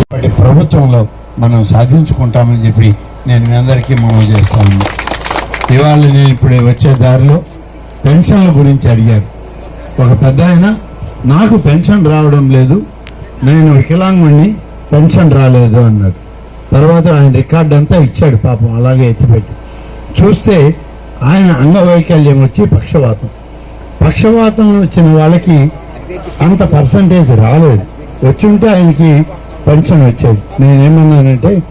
ఇప్పటి ప్రభుత్వంలో మనం సాధించుకుంటామని చెప్పి నేను మీ అందరికీ మనం చేస్తాను ఇవాళ నేను ఇప్పుడు వచ్చే దారిలో పెన్షన్ల గురించి అడిగారు. ఒక పెద్ద నాకు పెన్షన్ రావడం లేదు. నేను వికలాంగుణ్ణి పెన్షన్ రాలేదు అన్నారు. తర్వాత ఆయన రికార్డు అంతా ఇచ్చాడు పాపం అలాగే ఎత్తిపెట్టి. చూస్తే ఆయన అంగవైకల్యం వచ్చి పక్షవాతం. పక్షవాతం వచ్చిన వాళ్ళకి అంత పర్సంటేజ్ రాలేదు. వచ్చుంటే ఆయనకి పెన్షన్ వచ్చేది. నేనేమన్నానంటే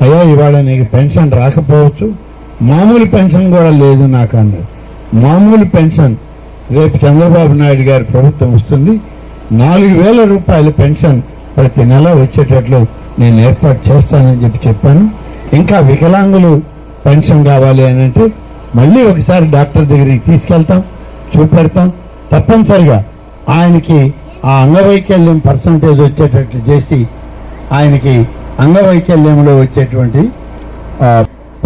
అయ్యా ఇవాళ నీకు పెన్షన్ రాకపోవచ్చు. మామూలు పెన్షన్ కూడా లేదు నాకు అన్నాడు. మామూలు పెన్షన్ రేపు చంద్రబాబు నాయుడు గారి ప్రభుత్వం వస్తుంది. నాలుగు వేల రూపాయల పెన్షన్ ప్రతి నెల వచ్చేటట్లు నేను ఏర్పాటు చేస్తానని చెప్పి చెప్పాను. ఇంకా వికలాంగులు పెన్షన్ కావాలి అని అంటే మళ్ళీ ఒకసారి డాక్టర్ దగ్గరికి తీసుకెళ్తాం చూపెడతాం. తప్పనిసరిగా ఆయనకి ఆ అంగవైకల్యం పర్సంటేజ్ వచ్చేటట్లు చేసి ఆయనకి అంగవైకల్యంలో వచ్చేటువంటి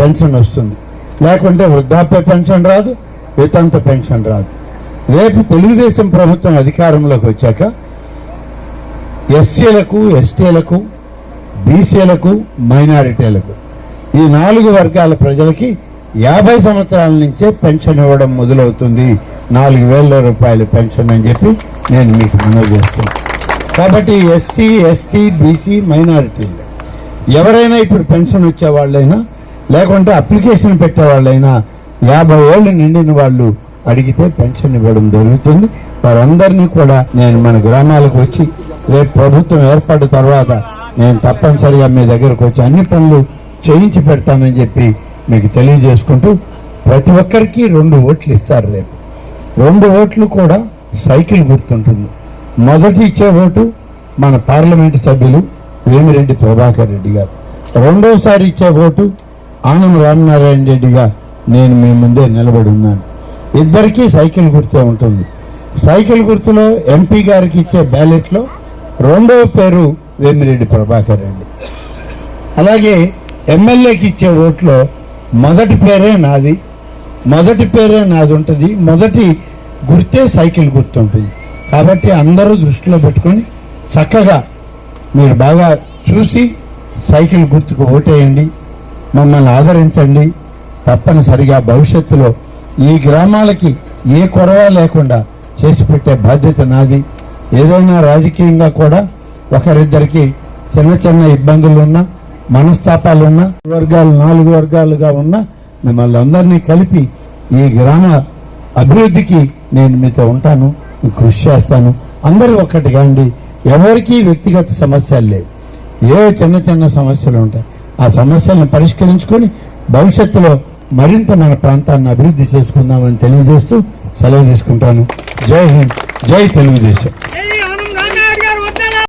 పెన్షన్ వస్తుంది. లేకుంటే వృద్ధాప్య పెన్షన్ రాదు వితంత పెన్షన్ రాదు. రేపు తెలుగుదేశం ప్రభుత్వం అధికారంలోకి వచ్చాక ఎస్సీలకు ఎస్టీలకు బీసీలకు మైనారిటీలకు. ఈ నాలుగు వర్గాల ప్రజలకి యాభై సంవత్సరాల నుంచే పెన్షన్ ఇవ్వడం మొదలవుతుంది. నాలుగు వేల రూపాయలు పెన్షన్ అని చెప్పి నేను మీకు మనవి చేస్తాను కాబట్టి ఎస్సీ ఎస్టీ బీసీ మైనారిటీలు ఎవరైనా ఇప్పుడు పెన్షన్ వచ్చే వాళ్ళైనా లేకుంటే అప్లికేషన్ పెట్టే వాళ్ళైనా యాభై ఏళ్ళు నిండిన వాళ్ళు అడిగితే పెన్షన్ ఇవ్వడం జరుగుతుంది. వారందరినీ కూడా నేను మన గ్రామాలకు వచ్చి రేపు ప్రభుత్వం ఏర్పడిన తర్వాత నేను తప్పనిసరిగా మీ దగ్గరకు వచ్చి అన్ని పనులు చేయించి పెడతామని చెప్పి మీకు తెలియజేసుకుంటూ ప్రతి ఒక్కరికి రెండు ఓట్లు ఇస్తారు రేపు. రెండు ఓట్లు కూడా సైకిల్ గుర్తుంటుంది. మొదటి ఇచ్చే ఓటు మన పార్లమెంటు సభ్యులు వేమిరెడ్డి ప్రభాకర్ రెడ్డి గారు. రెండోసారి ఇచ్చే ఓటు ఆనం రామనారాయణ రెడ్డిగా నేను మీ ముందే నిలబడి ఉన్నాను. ఇద్దరికీ సైకిల్ గుర్తే ఉంటుంది. సైకిల్ గుర్తులో ఎంపీ గారికి ఇచ్చే బ్యాలెట్లో రెండవ పేరు వేమిరెడ్డి ప్రభాకర్ రెడ్డి. అలాగే ఎమ్మెల్యేకి ఇచ్చే ఓట్లో మొదటి పేరే నాది మొదటి పేరే నాది ఉంటుంది మొదటి గుర్తే సైకిల్ గుర్తుంటుంది. కాబట్టి అందరూ దృష్టిలో పెట్టుకొని చక్కగా మీరు బాగా చూసి సైకిల్ గుర్తుకు ఓటేయండి మమ్మల్ని ఆదరించండి. తప్పనిసరిగా భవిష్యత్తులో ఈ గ్రామాలకి ఏ కొరవ లేకుండా చేసి పెట్టే బాధ్యత నాది. ఏదైనా రాజకీయంగా కూడా ఒకరిద్దరికి చిన్న చిన్న ఇబ్బందులు ఉన్నా మనస్తాపాలు ఉన్నా వర్గాలు నాలుగు వర్గాలుగా ఉన్నా మిమ్మల్ని అందరినీ కలిపి ఈ గ్రామ అభివృద్ధికి నేను మీతో ఉంటాను కృషి చేస్తాను. అందరూ ఒక్కటిగా అండి ఎవరికీ వ్యక్తిగత సమస్యలు లేవు. ఏ చిన్న చిన్న సమస్యలు ఉంటాయి. ఆ సమస్యలను పరిష్కరించుకొని భవిష్యత్తులో మరింత మన ప్రాంతాన్ని అభివృద్ధి చేసుకుందామని తెలియజేస్తూ సెలవు తీసుకుంటాను. જય હિન્દ. જય તેલુગુ દેશમ.